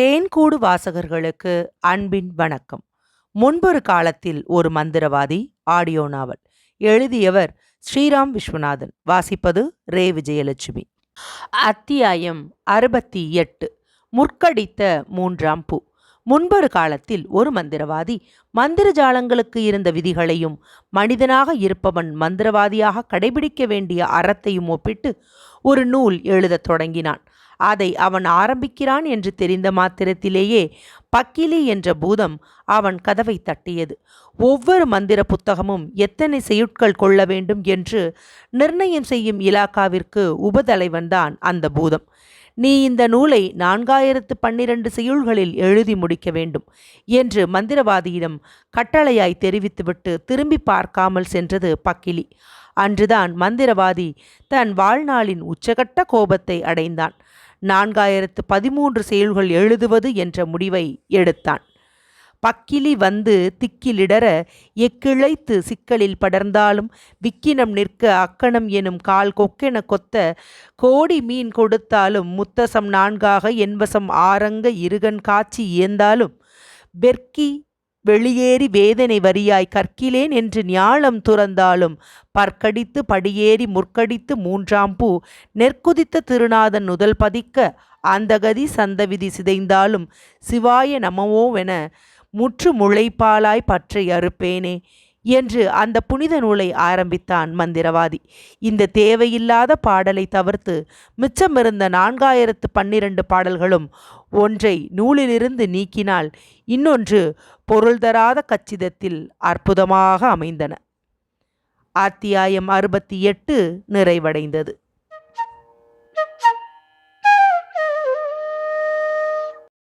தேன்கூடு வாசகர்களுக்கு அன்பின் வணக்கம். முன்பொரு காலத்தில் ஒரு மந்திரவாதி ஆடியோ நாவல் எழுதியவர் ஸ்ரீராம் விஸ்வநாதன். வாசிப்பது ரே. விஜயலட்சுமி. அத்தியாயம் அறுபத்தி எட்டு. முற்கடித்த மூன்றாம் பூ. முன்பொரு காலத்தில் ஒரு மந்திரவாதி மந்திர ஜாலங்களுக்கு இருந்த விதிகளையும் மனிதனாக இருப்பவன் மந்திரவாதியாக கடைபிடிக்க வேண்டிய அறத்தையும் ஒப்பிட்டு ஒரு நூல் எழுதத் தொடங்கினான். அதை அவன் ஆரம்பிக்கிறான் என்று தெரிந்த மாத்திரத்திலேயே பக்கிலி என்ற பூதம் அவன் கதவை தட்டியது. ஒவ்வொரு மந்திர புத்தகமும் எத்தனை செய்யுட்கள் கொள்ள வேண்டும் என்று நிர்ணயம் செய்யும் இலாக்காவிற்கு உபதலைவன்தான் அந்த பூதம். நீ இந்த நூலை நான்காயிரத்து பன்னிரண்டு செய்யுள்களில் எழுதி முடிக்க வேண்டும் என்று மந்திரவாதியிடம் கட்டளையாய் தெரிவித்துவிட்டு திரும்பி பார்க்காமல் சென்றது பக்கிலி. அன்றுதான் மந்திரவாதி தன் வாழ்நாளின் உச்சகட்ட கோபத்தை அடைந்தான். நான்காயிரத்து பதிமூன்று செயல்கள் எழுதுவது என்ற முடிவை எடுத்தான். பக்கிலி வந்து திக்கிலிடர எக்கிழைத்து சிக்கலில் படர்ந்தாலும் விக்கினம் நிற்க அக்கணம் எனும் கால் கொக்கென கொத்த கோடி மீன் கொடுத்தாலும் முத்தசம் நான்காக என்வசம் ஆரங்க இருகன் காட்சி இயந்தாலும் பெர்க்கி வெளியேறி வேதனை வரியாய் கற்கிலேன் என்று ஞாழம் துறந்தாலும் பற்கடித்து படியேறி முற்கடித்து மூன்றாம் பூ நெற்குதித்த திருநாதன் நுதல் பதிக்க அந்தகதி சந்தவிதி சிதைந்தாலும் சிவாய நமவோவென முற்று முளைப்பாலாய் பற்றை அறுப்பேனே. என்று அந்த புனித நூலை ஆரம்பித்தான் மந்திரவாதி. இந்த தேவையில்லாத பாடலை தவிர்த்து மிச்சமிருந்த நான்காயிரத்து பன்னிரண்டு பாடல்களும் ஒன்றை நூலிலிருந்து நீக்கினால் இன்னொன்று பொருள் தராத கச்சிதத்தில் அற்புதமாக அமைந்தன. அத்தியாயம் அறுபத்தி எட்டு நிறைவடைந்தது.